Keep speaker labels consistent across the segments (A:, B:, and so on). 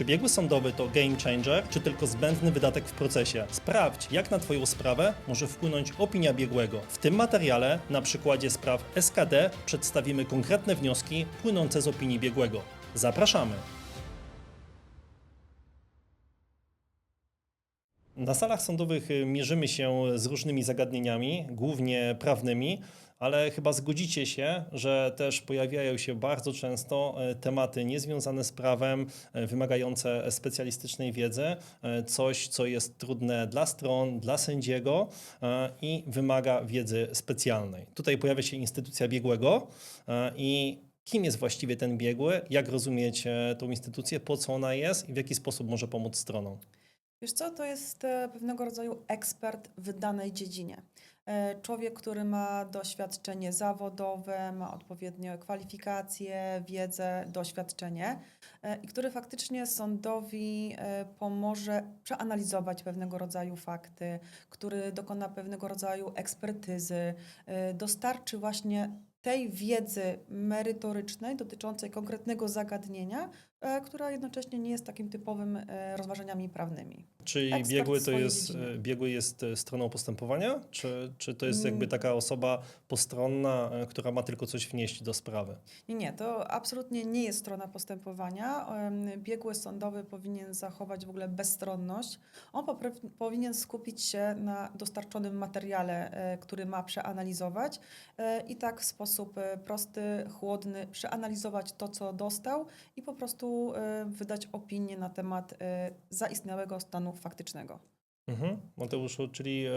A: Czy biegły sądowy to game changer, czy tylko zbędny wydatek w procesie? Sprawdź, jak na Twoją sprawę może wpłynąć opinia biegłego. W tym materiale, na przykładzie spraw SKD, przedstawimy konkretne wnioski płynące z opinii biegłego. Zapraszamy! Na salach sądowych mierzymy się z różnymi zagadnieniami, głównie prawnymi, ale chyba zgodzicie się, że też pojawiają się bardzo często e, tematy niezwiązane z prawem, e, wymagające specjalistycznej wiedzy, e, coś, co jest trudne dla stron, dla sędziego i wymaga wiedzy specjalnej. Tutaj pojawia się instytucja biegłego i kim jest właściwie ten biegły, jak rozumieć tą instytucję, po co ona jest i w jaki sposób może pomóc stronom.
B: Wiesz co, to jest pewnego rodzaju ekspert w danej dziedzinie. E, Człowiek, który ma doświadczenie zawodowe, ma odpowiednie kwalifikacje, wiedzę, doświadczenie e, i który faktycznie sądowi e, pomoże przeanalizować pewnego rodzaju fakty, który dokona pewnego rodzaju ekspertyzy, dostarczy właśnie tej wiedzy merytorycznej dotyczącej konkretnego zagadnienia, która jednocześnie nie jest takim typowym rozważaniami prawnymi.
A: Czyli
B: Ekspert
A: biegły to
B: swojej
A: jest,
B: dziedziny.
A: e, biegły jest e, stroną postępowania, czy, czy to jest
B: Mm.
A: jakby taka osoba postronna, e, która ma tylko coś wnieść do sprawy?
B: Nie, nie, to absolutnie nie jest strona postępowania. Biegły sądowy powinien zachować w ogóle bezstronność. On powinien skupić się na dostarczonym materiale, który ma przeanalizować i tak w sposób prosty, chłodny przeanalizować to, co dostał i po prostu wydać opinię na temat zaistniałego stanu faktycznego.
A: Mhm. Mateuszu, czyli e,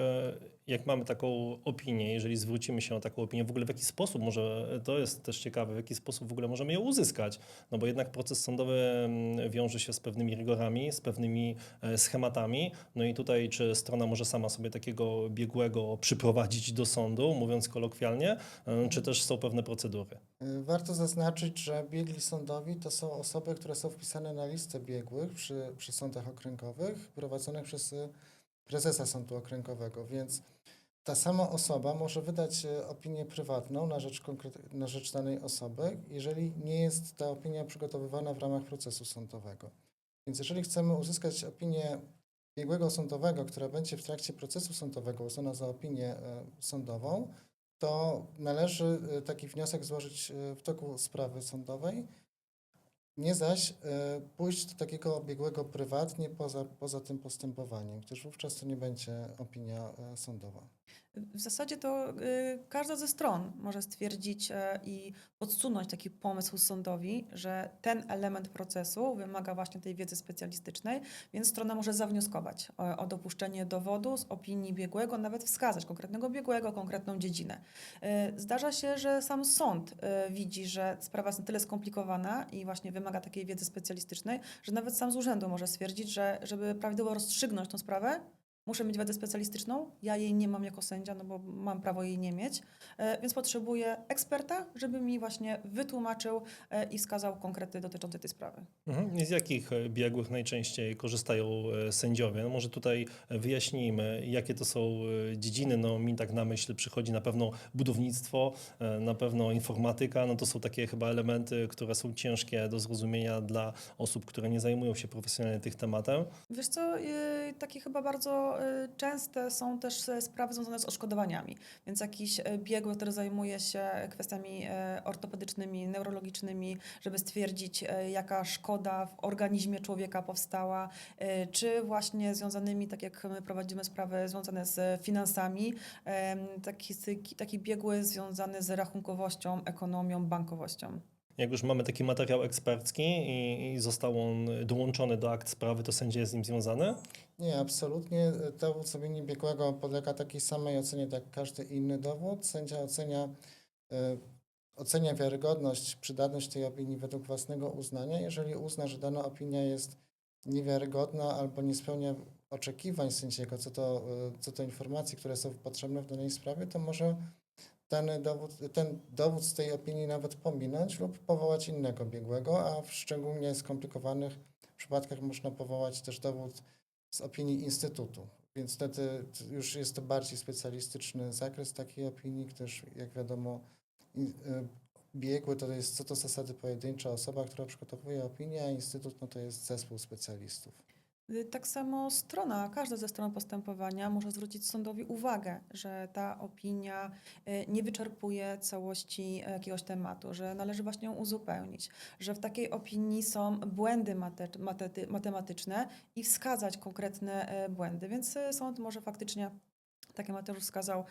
A: jak mamy taką opinię, jeżeli zwrócimy się o taką opinię, w ogóle w jaki sposób może, to jest też ciekawe, w jaki sposób w ogóle możemy ją uzyskać? No bo jednak proces sądowy mm, wiąże się z pewnymi rygorami, z pewnymi e, schematami, no i tutaj czy strona może sama sobie takiego biegłego przyprowadzić do sądu, mówiąc kolokwialnie, e, czy też są pewne procedury?
C: Y, Warto zaznaczyć, że biegli sądowi to są osoby, które są wpisane na listę biegłych przy, przy sądach okręgowych prowadzonych przez prezesa sądu okręgowego, więc ta sama osoba może wydać y, opinię prywatną na rzecz, na rzecz danej osoby, jeżeli nie jest ta opinia przygotowywana w ramach procesu sądowego. Więc jeżeli chcemy uzyskać opinię biegłego sądowego, która będzie w trakcie procesu sądowego uznana za opinię y, sądową, to należy y, taki wniosek złożyć w toku sprawy sądowej, nie zaś y, pójść do takiego biegłego prywatnie poza, poza tym postępowaniem, gdyż wówczas to nie będzie opinia y, sądowa.
B: W zasadzie to y, każda ze stron może stwierdzić e, i podsunąć taki pomysł sądowi, że ten element procesu wymaga właśnie tej wiedzy specjalistycznej, więc strona może zawnioskować o, o dopuszczenie dowodu z opinii biegłego, nawet wskazać konkretnego biegłego, konkretną dziedzinę. Y, Zdarza się, że sam sąd widzi, że sprawa jest na tyle skomplikowana i właśnie wymaga takiej wiedzy specjalistycznej, że nawet sam z urzędu może stwierdzić, że żeby prawidłowo rozstrzygnąć tą sprawę, Muszę mieć wiedzę specjalistyczną, ja jej nie mam jako sędzia, no bo mam prawo jej nie mieć, e, więc potrzebuję eksperta, żeby mi właśnie wytłumaczył e, i wskazał konkrety dotyczące tej sprawy.
A: Mhm. Z jakich e, biegłych najczęściej korzystają sędziowie? No może tutaj wyjaśnijmy, jakie to są dziedziny. No mi tak na myśl przychodzi na pewno budownictwo, na pewno informatyka. No to są takie chyba elementy, które są ciężkie do zrozumienia dla osób, które nie zajmują się profesjonalnie tych tematem.
B: Wiesz co, takie chyba bardzo y, częste są też e, sprawy związane z odszkodowaniami, więc jakiś e, biegły, który zajmuje się kwestiami e, ortopedycznymi, neurologicznymi, żeby stwierdzić, jaka szkoda w organizmie człowieka powstała, czy właśnie związanymi, tak jak my prowadzimy sprawy związane z finansami, taki, taki biegły związany z rachunkowością, ekonomią, bankowością.
A: Jak już mamy taki materiał ekspercki i, i został on dołączony do akt sprawy, to sędzia jest z nim związany?
C: Nie, absolutnie. Dowód opinii biegłego podlega takiej samej ocenie jak każdy inny dowód. Sędzia ocenia, y, ocenia wiarygodność, przydatność tej opinii według własnego uznania. Jeżeli uzna, że dana opinia jest niewiarygodna albo nie spełnia oczekiwań sędziego co do, y, co do informacji, które są potrzebne w danej sprawie, to może dowód, ten dowód z tej opinii nawet pominąć lub powołać innego biegłego, a w szczególnie skomplikowanych przypadkach można powołać też dowód z opinii instytutu. Więc wtedy już jest to bardziej specjalistyczny zakres takiej opinii, gdyż jak wiadomo y, biegły to jest co do zasady pojedyncza osoba, która przygotowuje opinię, a instytut no to jest zespół specjalistów.
B: Y, Tak samo strona, każda ze stron postępowania może zwrócić sądowi uwagę, że ta opinia y, nie wyczerpuje całości jakiegoś tematu, że należy właśnie ją uzupełnić, że w takiej opinii są błędy matematyczne i wskazać konkretne błędy. Więc y, sąd może faktycznie tak jak Mateusz wskazał,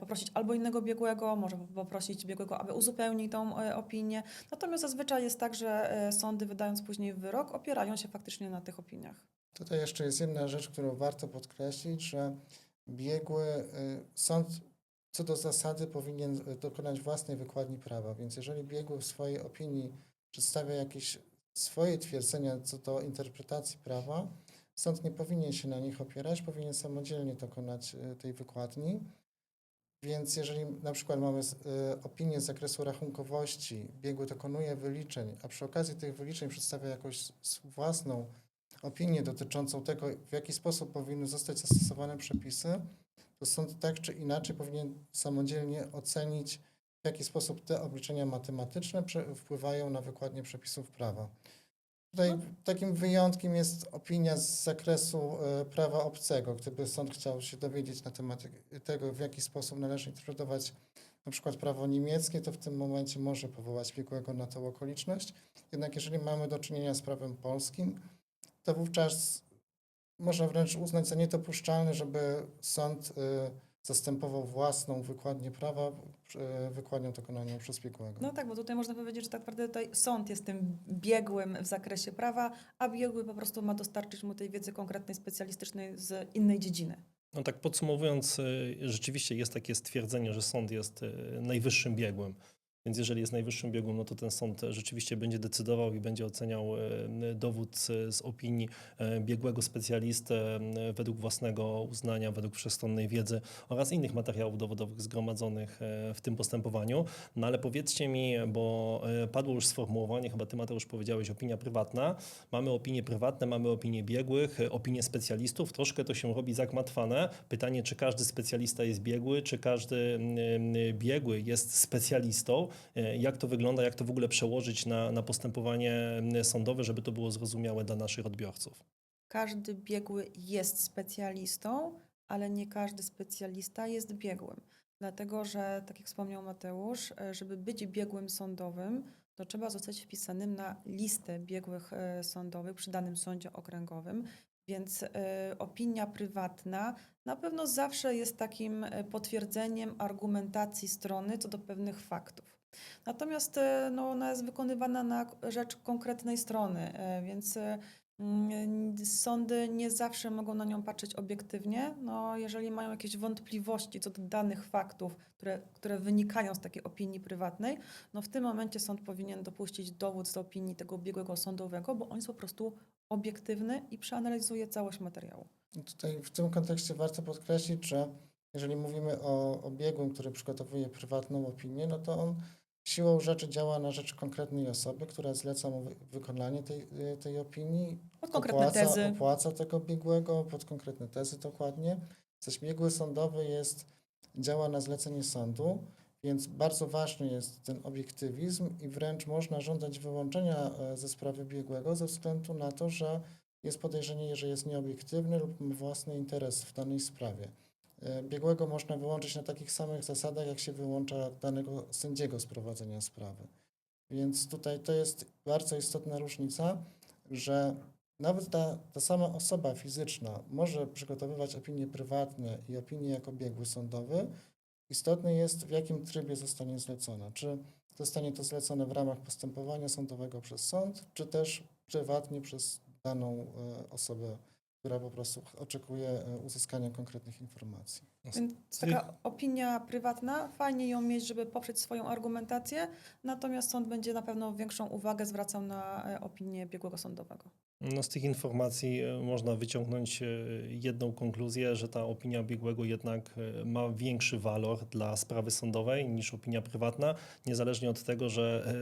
B: poprosić albo innego biegłego, może poprosić biegłego, aby uzupełnił tą opinię. Natomiast zazwyczaj jest tak, że sądy wydając później wyrok, opierają się faktycznie na tych opiniach.
C: Tutaj jeszcze jest jedna rzecz, którą warto podkreślić, że biegły y, sąd co do zasady powinien y, dokonać własnej wykładni prawa, więc jeżeli biegły w swojej opinii przedstawia jakieś swoje twierdzenia co do interpretacji prawa, sąd nie powinien się na nich opierać, powinien samodzielnie dokonać y, tej wykładni. Więc jeżeli na przykład mamy opinię z zakresu rachunkowości, biegły dokonuje wyliczeń, a przy okazji tych wyliczeń przedstawia jakąś własną opinię dotyczącą tego, w jaki sposób powinny zostać zastosowane przepisy, to sąd tak czy inaczej powinien samodzielnie ocenić, w jaki sposób te obliczenia matematyczne wpływają na wykładnię przepisów prawa. Tutaj takim wyjątkiem jest opinia z zakresu e, prawa obcego. Gdyby sąd chciał się dowiedzieć na temat tego, w jaki sposób należy interpretować na przykład prawo niemieckie, to w tym momencie może powołać biegłego na tą okoliczność. Jednak jeżeli mamy do czynienia z prawem polskim, to wówczas można wręcz uznać za niedopuszczalne, żeby sąd y, zastępował własną wykładnię prawa y, wykładnią dokonaną przez biegłego.
B: No tak, bo tutaj można powiedzieć, że tak naprawdę tutaj sąd jest tym biegłym w zakresie prawa, a biegły po prostu ma dostarczyć mu tej wiedzy konkretnej, specjalistycznej z innej dziedziny.
A: No tak podsumowując, y, rzeczywiście jest takie stwierdzenie, że sąd jest najwyższym biegłym. Więc jeżeli jest najwyższym biegłym, no to ten sąd rzeczywiście będzie decydował i będzie oceniał y, dowód z, opinii y, biegłego specjalistę y, według własnego uznania, według wszechstronnej wiedzy oraz innych materiałów dowodowych zgromadzonych w tym postępowaniu. No ale powiedzcie mi, bo padło już sformułowanie, chyba ty Mateusz powiedziałeś, opinia prywatna. Mamy opinie prywatne, mamy opinie biegłych, opinie specjalistów. Troszkę to się robi zagmatwane. Pytanie, czy każdy specjalista jest biegły, czy każdy mm, biegły jest specjalistą. Y, Jak to wygląda, jak to w ogóle przełożyć na, na postępowanie mm, sądowe, żeby to było zrozumiałe dla naszych odbiorców.
B: Każdy biegły jest specjalistą, ale nie każdy specjalista jest biegłym. Dlatego, że tak jak wspomniał Mateusz, e, żeby być biegłym sądowym, to trzeba zostać wpisanym na listę biegłych e, sądowych przy danym sądzie okręgowym. Więc e, opinia prywatna na pewno zawsze jest takim e, potwierdzeniem argumentacji strony co do pewnych faktów. Natomiast e, no, ona jest wykonywana na rzecz konkretnej strony, e, więc e, Mm, Sądy nie zawsze mogą na nią patrzeć obiektywnie. No, jeżeli mają jakieś wątpliwości co do danych faktów, które, które wynikają z takiej opinii prywatnej, no w tym momencie sąd powinien dopuścić dowód z opinii tego biegłego sądowego, bo on jest po prostu obiektywny i przeanalizuje całość materiału.
C: I Tutaj w tym kontekście warto podkreślić, że jeżeli mówimy o, o biegłym, który przygotowuje prywatną opinię, no to on siłą rzeczy działa na rzecz konkretnej osoby, która zleca mu wy- wykonanie tej, y, tej opinii,
B: Pod konkretne
C: opłaca,
B: tezy.
C: opłaca tego biegłego pod konkretne tezy dokładnie. Zaś biegły sądowy jest, działa na zlecenie sądu, więc bardzo ważny jest ten obiektywizm i wręcz można żądać wyłączenia e, ze sprawy biegłego ze względu na to, że jest podejrzenie, że jest nieobiektywny lub ma własny interes w danej sprawie. E, Biegłego można wyłączyć na takich samych zasadach, jak się wyłącza danego sędziego z prowadzenia sprawy. Więc tutaj to jest bardzo istotna różnica, że nawet ta, ta sama osoba fizyczna może przygotowywać opinie prywatne i opinie jako biegły sądowy. Istotne jest, w jakim trybie zostanie zlecona. Czy zostanie to zlecone w ramach postępowania sądowego przez sąd, czy też prywatnie przez daną e, osobę, która po prostu oczekuje e, uzyskania konkretnych informacji.
B: Więc taka opinia prywatna, fajnie ją mieć, żeby poprzeć swoją argumentację, natomiast sąd będzie na pewno większą uwagę zwracał na e, opinię biegłego sądowego.
A: No z tych informacji e, można wyciągnąć jedną konkluzję, że ta opinia biegłego jednak ma większy walor dla sprawy sądowej niż opinia prywatna, niezależnie od tego, że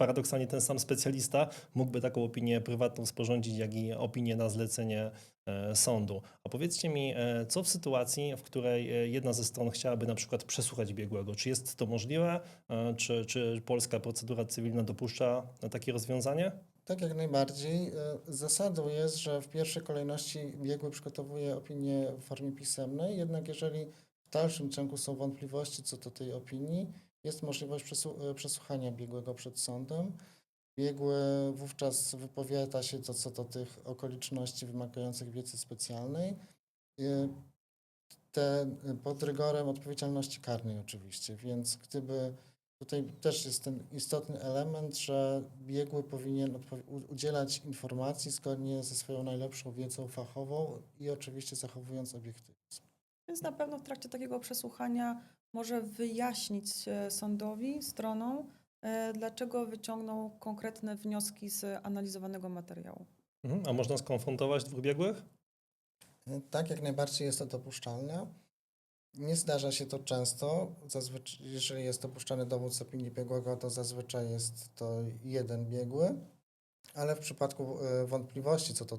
A: paradoksalnie ten sam specjalista mógłby taką opinię prywatną sporządzić, jak i opinię na zlecenie e, sądu. A powiedzcie mi, e, co w sytuacji, w której e, jedna ze stron chciałaby na przykład przesłuchać biegłego? Czy jest to możliwe? Czy, czy polska procedura cywilna dopuszcza takie rozwiązanie?
C: Tak jak najbardziej. Zasadą jest, że w pierwszej kolejności biegły przygotowuje opinię w formie pisemnej, jednak jeżeli w dalszym ciągu są wątpliwości co do tej opinii, jest możliwość e, przesłuchania biegłego przed sądem. Biegły wówczas wypowiada się co, co do tych okoliczności wymagających wiedzy specjalnej. Te e, pod rygorem odpowiedzialności karnej oczywiście, więc gdyby Tutaj też jest ten istotny element, że biegły powinien udzielać informacji zgodnie ze swoją najlepszą wiedzą fachową i oczywiście zachowując obiektywizm.
B: Więc na pewno w trakcie takiego przesłuchania może wyjaśnić e, sądowi, stronom, e, dlaczego wyciągnął konkretne wnioski z analizowanego materiału.
A: Mhm. A można skonfrontować dwóch biegłych?
C: Tak, jak najbardziej jest to dopuszczalne. Nie zdarza się to często. Zazwyczaj, jeżeli jest dopuszczany dowód z opinii biegłego, to zazwyczaj jest to jeden biegły, ale w przypadku e, wątpliwości co do,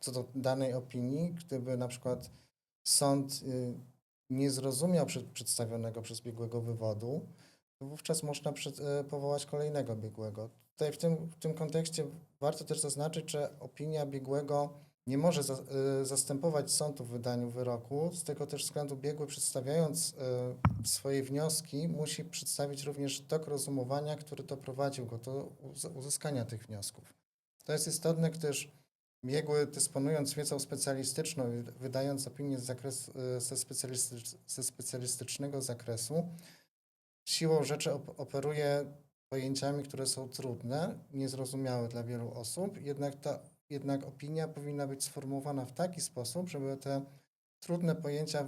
C: co do danej opinii, gdyby na przykład sąd y, nie zrozumiał przed, przedstawionego przez biegłego wywodu, wówczas można przed, e, powołać kolejnego biegłego. Tutaj w tym, w tym kontekście warto też zaznaczyć, że opinia biegłego nie może za, y, zastępować sądu w wydaniu wyroku. Z tego też względu biegły przedstawiając y, swoje wnioski musi przedstawić również tok rozumowania, który doprowadził go do uz- uzyskania tych wniosków. To jest istotne, gdyż biegły dysponując wiedzą specjalistyczną i wydając opinię z zakresu, y, ze, ze specjalistycznego zakresu, siłą rzeczy op- operuje pojęciami, które są trudne, niezrozumiałe dla wielu osób, jednak ta jednak opinia powinna być sformułowana w taki sposób, żeby te trudne pojęcia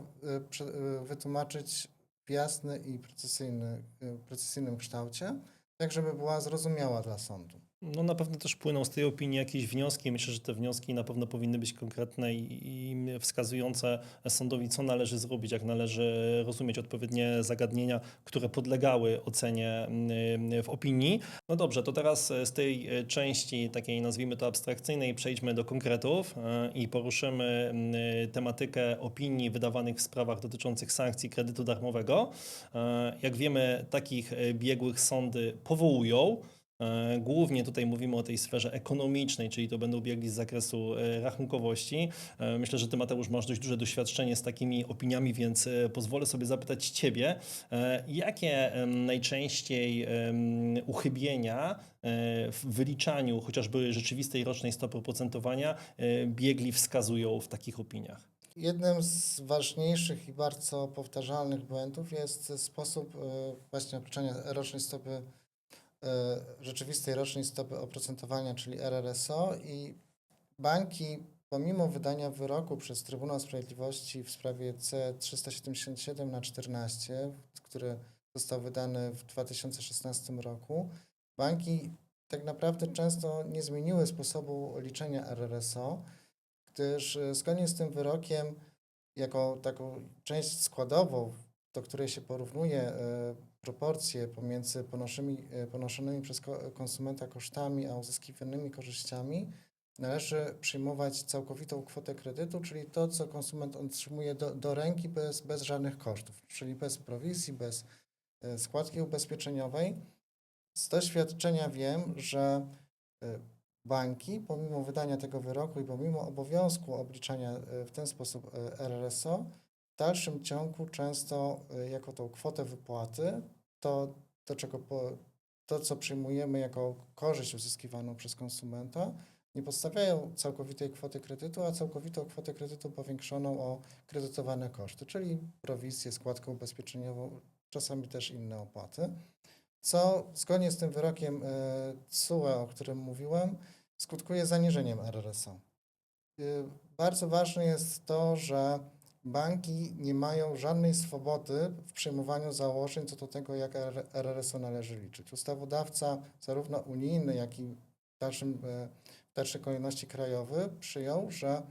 C: prze- y, wytłumaczyć w jasny i precyzyjny, precyzyjnym kształcie, tak żeby była zrozumiała dla sądu.
A: No na pewno też płyną z tej opinii jakieś wnioski. Myślę, że te wnioski na pewno powinny być konkretne i, wskazujące sądowi, co należy zrobić, jak należy rozumieć odpowiednie zagadnienia, które podlegały ocenie mm, w opinii. No dobrze, to teraz z tej części takiej nazwijmy to abstrakcyjnej przejdźmy do konkretów e, i poruszymy mm, tematykę opinii wydawanych w sprawach dotyczących sankcji kredytu darmowego. E, Jak wiemy, takich biegłych sądy powołują. E, Głównie tutaj mówimy o tej sferze ekonomicznej, czyli to będą biegli z zakresu e, rachunkowości. E, Myślę, że Ty, Mateusz, masz dość duże doświadczenie z takimi opiniami, więc pozwolę sobie zapytać Ciebie, jakie najczęściej uchybienia w wyliczaniu chociażby rzeczywistej rocznej stopy oprocentowania e, biegli wskazują w takich opiniach?
C: Jednym z ważniejszych i bardzo powtarzalnych błędów jest sposób właśnie obliczania rocznej stopy, rzeczywistej rocznej stopy oprocentowania, czyli RRSO i banki pomimo wydania wyroku przez Trybunał Sprawiedliwości w sprawie C377 na 14, który został wydany w 2016 roku, banki tak naprawdę często nie zmieniły sposobu liczenia RRSO, gdyż e, zgodnie z tym wyrokiem, jako taką część składową, do której się porównuje e, proporcje pomiędzy ponoszonymi, e, ponoszonymi przez ko- konsumenta kosztami a uzyskiwanymi korzyściami, należy przyjmować całkowitą kwotę kredytu, czyli to, co konsument otrzymuje do, do ręki bez, bez żadnych kosztów, czyli bez prowizji, bez e, składki ubezpieczeniowej. Z doświadczenia wiem, że e, banki, pomimo wydania tego wyroku i pomimo obowiązku obliczania w ten sposób RRSO, w dalszym ciągu często jako tą kwotę wypłaty, to, do czego po, to co przyjmujemy jako korzyść uzyskiwaną przez konsumenta, nie podstawiają całkowitej kwoty kredytu, a całkowitą kwotę kredytu powiększoną o kredytowane koszty, czyli prowizję, składkę ubezpieczeniową, czasami też inne opłaty co zgodnie z tym wyrokiem e, TSUE, o którym mówiłem, skutkuje zaniżeniem RRSO. Y, Bardzo ważne jest to, że banki nie mają żadnej swobody w przyjmowaniu założeń co do tego, jak RRSO należy liczyć. Ustawodawca, zarówno unijny, jak i w, dalszym, e, w dalszej kolejności krajowy, przyjął, że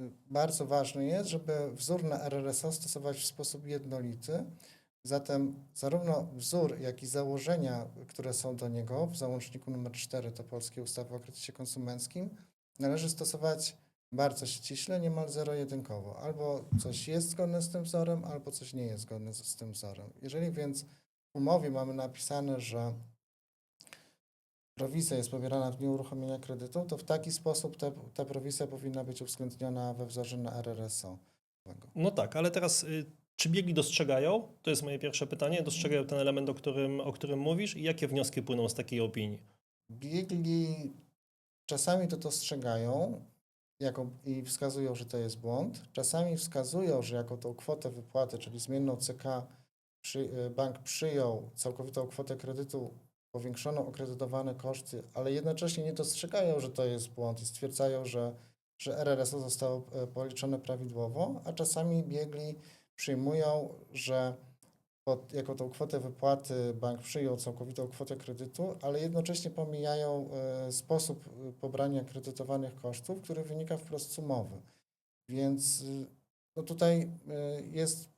C: y, bardzo ważne jest, żeby wzór na RRSO stosować w sposób jednolity, Zatem zarówno wzór, jak i założenia, które są do niego w załączniku nr 4 do Polskiej Ustawy o kredycie konsumenckim, należy stosować bardzo ściśle, niemal zero-jedynkowo. Albo coś jest zgodne z tym wzorem, albo coś nie jest zgodne z, tym wzorem. Jeżeli więc w umowie mamy napisane, że prowizja jest pobierana w dniu uruchomienia kredytu, to w taki sposób te, ta prowizja powinna być uwzględniona we wzorze na RRSO.
A: No tak, ale teraz y, czy biegli dostrzegają? To jest moje pierwsze pytanie. Dostrzegają ten element, o którym, o którym mówisz i jakie wnioski płyną z takiej opinii?
C: Biegli czasami to dostrzegają jako, i wskazują, że to jest błąd. Czasami wskazują, że jako tą kwotę wypłaty, czyli zmienną CK, przy, y, bank przyjął całkowitą kwotę kredytu, powiększoną o kredytowane koszty, ale jednocześnie nie dostrzegają, że to jest błąd i stwierdzają, że, że RRSO zostało e, policzone prawidłowo, a czasami biegli przyjmują, że jako tą kwotę wypłaty bank przyjął całkowitą kwotę kredytu, ale jednocześnie pomijają e, sposób e, pobrania kredytowanych kosztów, który wynika wprost z umowy. Więc y, no tutaj e, jest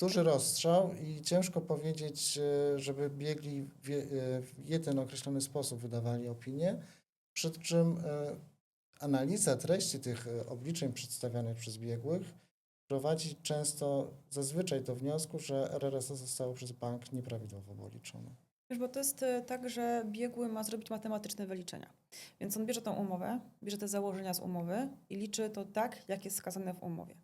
C: duży rozstrzał i ciężko powiedzieć, e, żeby biegli w, je- e, w jeden określony sposób wydawali opinię, przy czym e, analiza treści tych e, obliczeń przedstawianych przez biegłych prowadzi często zazwyczaj do wniosku, że RRSO zostało przez bank nieprawidłowo policzone.
B: Wiesz, bo to jest e, tak, że biegły ma zrobić matematyczne wyliczenia. Więc on bierze tą umowę, bierze te założenia z umowy i liczy to tak, jak jest wskazane w umowie.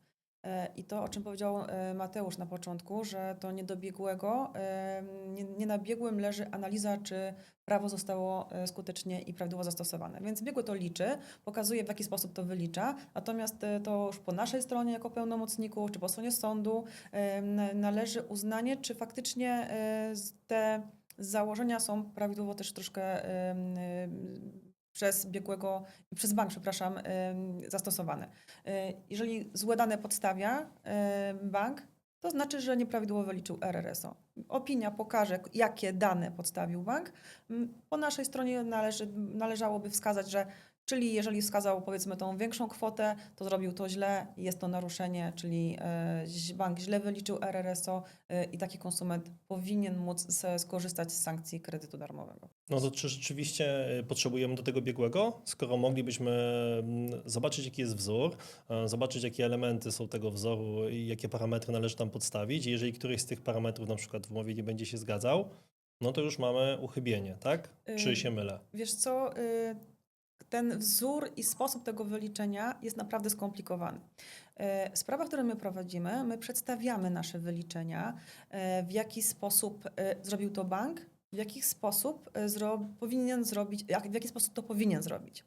B: E, I to, o czym powiedział e, Mateusz na początku, że to nie do biegłego, e, nie, nie na biegłym leży analiza, czy prawo zostało skutecznie i prawidłowo zastosowane. Więc biegły to liczy, pokazuje, w jaki sposób to wylicza, natomiast to już po naszej stronie jako pełnomocniku, czy po stronie sądu na- należy uznanie, czy faktycznie te założenia są prawidłowo też troszkę przez biegłego, przez bank, przepraszam, zastosowane. Jeżeli złe dane podstawia bank, to znaczy, że nieprawidłowo wyliczył RRSO. Opinia pokaże, jakie dane podstawił bank. Po naszej stronie należy, należałoby wskazać, że czyli jeżeli wskazał powiedzmy tą większą kwotę, to zrobił to źle, jest to naruszenie, czyli e, bank źle wyliczył RRSO e, i taki konsument powinien móc skorzystać z sankcji kredytu darmowego.
A: No to czy rzeczywiście y, potrzebujemy do tego biegłego, skoro moglibyśmy mm, zobaczyć, jaki jest wzór, e, zobaczyć, jakie elementy są tego wzoru i jakie parametry należy tam podstawić. I jeżeli któryś z tych parametrów na przykład w umowie nie będzie się zgadzał, no to już mamy uchybienie, tak? Czy
B: Ym,
A: się mylę?
B: Wiesz co, y, ten wzór i sposób tego wyliczenia jest naprawdę skomplikowany. Y, Sprawa, którą my prowadzimy, my przedstawiamy nasze wyliczenia, y, w jaki sposób y, zrobił to bank, w jaki sposób zro, powinien zrobić, w jaki sposób to powinien zrobić.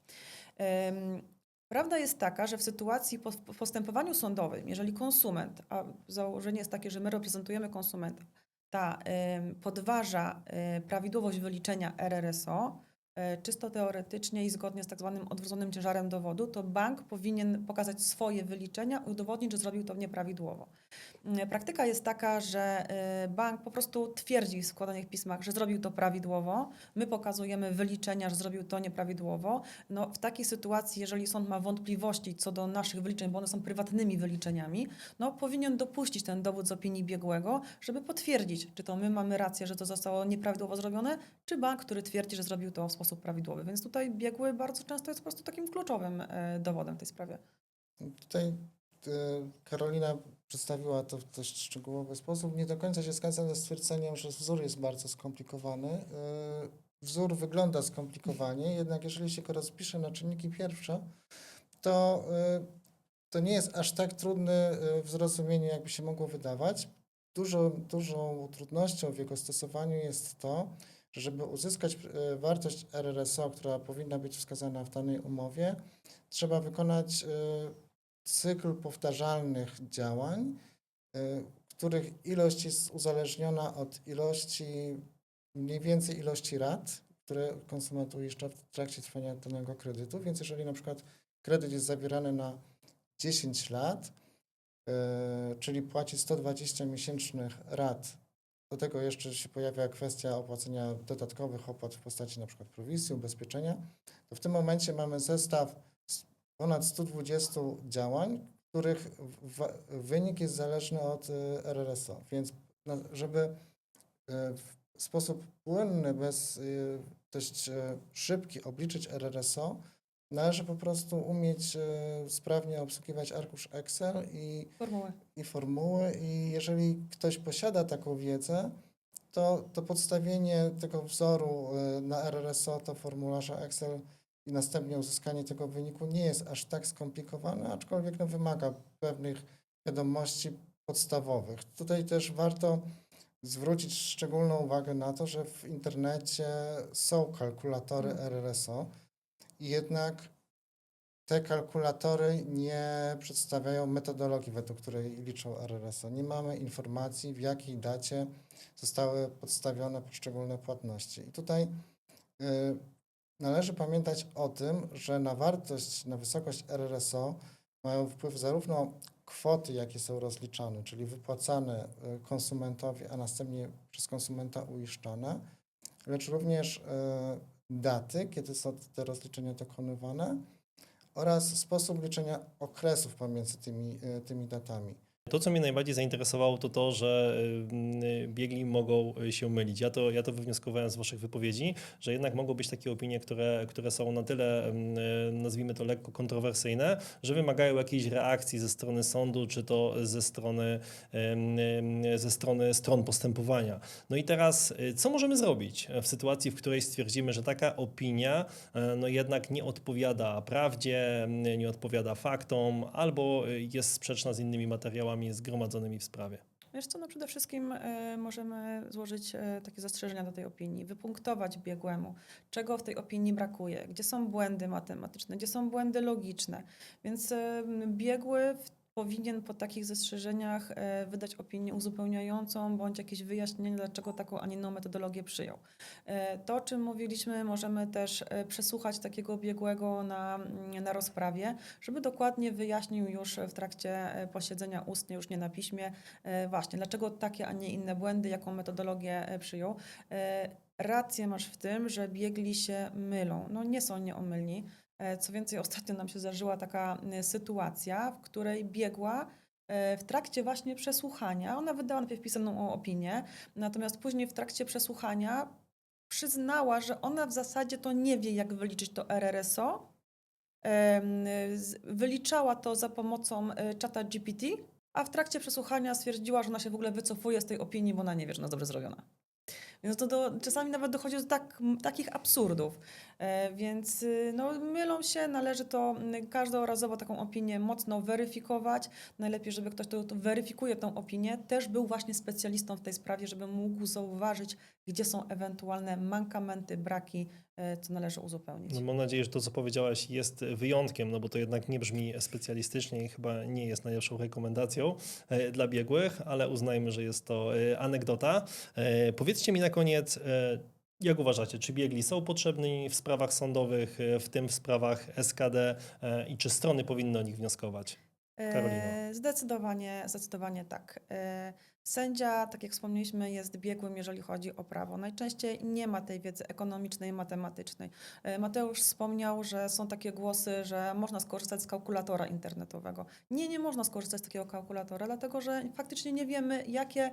B: Prawda jest taka, że w sytuacji po- w postępowaniu sądowym, jeżeli konsument, a założenie jest takie, że my reprezentujemy konsumenta, ta podważa prawidłowość wyliczenia RRSO, czysto teoretycznie i zgodnie z tak zwanym odwróconym ciężarem dowodu, to bank powinien pokazać swoje wyliczenia i udowodnić, że zrobił to nieprawidłowo. Y, Praktyka jest taka, że y, bank po prostu twierdzi w składanych pismach, że zrobił to prawidłowo. My pokazujemy wyliczenia, że zrobił to nieprawidłowo. No, w takiej sytuacji, jeżeli sąd ma wątpliwości co do naszych wyliczeń, bo one są prywatnymi wyliczeniami, no, powinien dopuścić ten dowód z opinii biegłego, żeby potwierdzić, czy to my mamy rację, że to zostało nieprawidłowo zrobione, czy bank, który twierdzi, że zrobił to w sposób prawidłowy. Więc tutaj biegły bardzo często jest po prostu takim kluczowym e, dowodem w tej sprawie.
C: Tutaj e, Karolina przedstawiła to w dość szczegółowy sposób. Nie do końca się zgadzam ze stwierdzeniem, że wzór jest bardzo skomplikowany. E, Wzór wygląda skomplikowanie, jednak jeżeli się go rozpisze na czynniki pierwsze, to, to nie jest aż tak trudny w zrozumieniu, jakby się mogło wydawać. Dużo, dużą trudnością w jego stosowaniu jest to, żeby uzyskać e, wartość RRSO, która powinna być wskazana w danej umowie, trzeba wykonać e, cykl powtarzalnych działań, y, których ilość jest uzależniona od ilości, mniej więcej ilości rat, które konsument uiszcza w trakcie trwania danego kredytu. Więc jeżeli na przykład kredyt jest zawierany na 10 lat, czyli płaci 120 miesięcznych rat, do tego jeszcze się pojawia kwestia opłacenia dodatkowych opłat w postaci przykład prowizji, ubezpieczenia, to w tym momencie mamy zestaw ponad 120 działań, których wynik jest zależny od y, RRSO, więc na- żeby y, w sposób płynny, bez y, dość szybki obliczyć RRSO, należy po prostu umieć y, sprawnie obsługiwać arkusz Excel i
B: Formuły.
C: i formuły i jeżeli ktoś posiada taką wiedzę, to, to podstawienie tego wzoru y, na RRSO to formularza Excel i następnie uzyskanie tego wyniku nie jest aż tak skomplikowane, aczkolwiek no, wymaga pewnych wiadomości podstawowych. Tutaj też warto zwrócić szczególną uwagę na to, że w internecie są kalkulatory RRSO i jednak te kalkulatory nie przedstawiają metodologii, według której liczą RRSO. Nie mamy informacji, w jakiej dacie zostały podstawione poszczególne płatności. I tutaj y, należy pamiętać o tym, że na wartość, na wysokość RRSO mają wpływ zarówno kwoty, jakie są rozliczane, czyli wypłacane y, konsumentowi, a następnie przez konsumenta uiszczane, lecz również y, daty, kiedy są te rozliczenia dokonywane oraz sposób liczenia okresów pomiędzy tymi, y, tymi datami.
A: To, co mnie najbardziej zainteresowało, to to, że y, biegli mogą y, się mylić. Ja to, ja to wywnioskowałem z Waszych wypowiedzi, że jednak mogą być takie opinie, które, które są na tyle, mm, y, nazwijmy to lekko kontrowersyjne, że wymagają jakiejś reakcji ze strony sądu, czy to ze strony, ze strony stron postępowania. No i teraz, y, co możemy zrobić w sytuacji, w której stwierdzimy, że taka opinia y, no jednak nie odpowiada prawdzie, y, nie odpowiada faktom, albo y, jest sprzeczna z innymi materiałami zgromadzonymi w sprawie.
B: Wiesz co, no przede wszystkim e, możemy złożyć e, takie zastrzeżenia do tej opinii, wypunktować biegłemu, czego w tej opinii brakuje, gdzie są błędy matematyczne, gdzie są błędy logiczne. Więc e, biegły w- powinien po takich zastrzeżeniach e, wydać opinię uzupełniającą bądź jakieś wyjaśnienie, dlaczego taką, a nie inną metodologię przyjął. E, To, o czym mówiliśmy, możemy też e, przesłuchać takiego biegłego na, na rozprawie, żeby dokładnie wyjaśnił już w trakcie posiedzenia ustnie, już nie na piśmie, Właśnie, dlaczego takie, a nie inne błędy, jaką metodologię przyjął. Rację masz w tym, że biegli się mylą. No nie są nieomylni. E, Co więcej, ostatnio nam się zdarzyła taka e, sytuacja, w której biegła e, w trakcie właśnie przesłuchania, ona wydała najpierw pisemną opinię, natomiast później w trakcie przesłuchania przyznała, że ona w zasadzie to nie wie, jak wyliczyć to RRSO. Wyliczała to za pomocą czata GPT, a w trakcie przesłuchania stwierdziła, że ona się w ogóle wycofuje z tej opinii, bo ona nie wie, że ona jest dobrze zrobiona. Więc to do, czasami nawet dochodzi do tak, takich absurdów. E, więc y, no, mylą się, należy to mm, każdorazowo taką opinię mocno weryfikować. Najlepiej, żeby ktoś, kto to weryfikuje tą opinię, też był właśnie specjalistą w tej sprawie, żeby mógł zauważyć, gdzie są ewentualne mankamenty, braki, e, co należy uzupełnić.
A: No mam nadzieję, że to, co powiedziałaś, jest wyjątkiem, no bo to jednak nie brzmi specjalistycznie i chyba nie jest najlepszą rekomendacją e, dla biegłych, ale uznajmy, że jest to e, anegdota. Powiedzcie mi na koniec, jak uważacie, czy biegli są potrzebni w sprawach sądowych, w tym w sprawach SKD i czy strony powinny o nich wnioskować?
B: E, Zdecydowanie, zdecydowanie tak. E, Sędzia, tak jak wspomnieliśmy, jest biegłym, jeżeli chodzi o prawo. Najczęściej nie ma tej wiedzy ekonomicznej, matematycznej. E, Mateusz wspomniał, że są takie głosy, że można skorzystać z kalkulatora internetowego. Nie, nie można skorzystać z takiego kalkulatora, dlatego że faktycznie nie wiemy, jakie,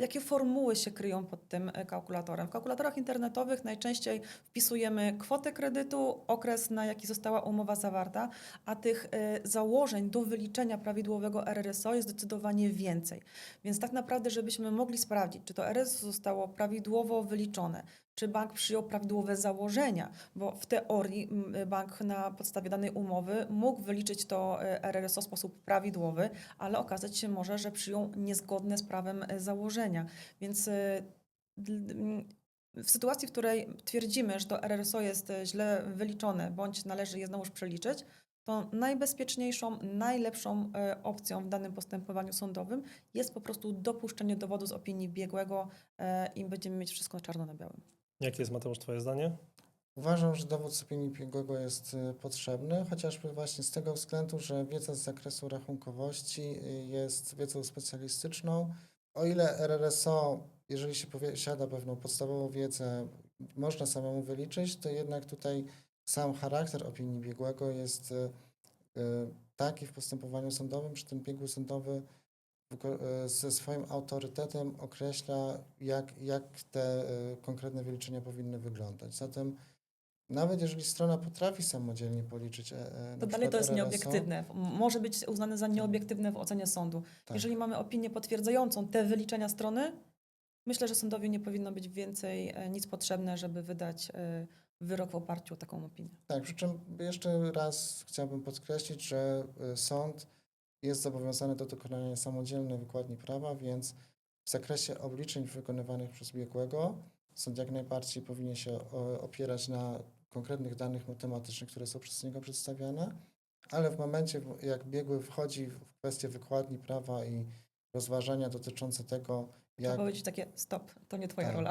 B: jakie formuły się kryją pod tym kalkulatorem. W kalkulatorach internetowych najczęściej wpisujemy kwotę kredytu, okres, na jaki została umowa zawarta, a tych e, do wyliczenia prawidłowego RRSO jest zdecydowanie więcej. Więc tak naprawdę, żebyśmy mogli sprawdzić, czy to RRSO zostało prawidłowo wyliczone, czy bank przyjął prawidłowe założenia, bo w teorii bank na podstawie danej umowy mógł wyliczyć to e, RRSO w sposób prawidłowy, ale okazać się może, że przyjął niezgodne z prawem e, założenia. Więc e, w sytuacji, w której twierdzimy, że to RRSO jest źle wyliczone, bądź należy je znowuż przeliczyć, to najbezpieczniejszą, najlepszą e, opcją w danym postępowaniu sądowym jest po prostu dopuszczenie dowodu z opinii biegłego e, i będziemy mieć wszystko czarno na białym.
A: Jakie jest, Mateusz, twoje zdanie?
C: Uważam, że dowód z opinii biegłego jest y, potrzebny, chociażby właśnie z tego względu, że wiedza z zakresu rachunkowości jest wiedzą specjalistyczną. O ile RRSO, jeżeli się posiada pewną podstawową wiedzę, można samemu wyliczyć, to jednak tutaj sam charakter opinii biegłego jest y, y, taki w postępowaniu sądowym, że ten biegły sądowy e, ze swoim autorytetem określa, jak, jak te e, konkretne wyliczenia powinny wyglądać. Zatem nawet jeżeli strona potrafi samodzielnie policzyć, e, e,
B: To dalej to jest nieobiektywne. Może być uznane za nieobiektywne w ocenie sądu.
C: tak.
B: Jeżeli mamy opinię potwierdzającą te wyliczenia strony, myślę, że sądowi nie powinno być więcej e, nic potrzebne, żeby wydać e, wyrok w oparciu o taką opinię.
C: Tak, przy czym jeszcze raz chciałbym podkreślić, że y, sąd jest zobowiązany do dokonania samodzielnej wykładni prawa, więc w zakresie obliczeń wykonywanych przez biegłego sąd jak najbardziej powinien się opierać na konkretnych danych matematycznych, które są przez niego przedstawiane, ale w momencie, jak biegły wchodzi w kwestię wykładni prawa i rozważania dotyczące tego,
B: Trzeba
C: jak...
B: powiedzieć takie stop, to nie twoja
C: Tak.
B: rola.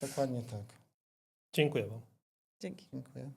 C: Dokładnie tak.
A: Dziękuję Wam.
B: Dzięki.
C: Dziękuję.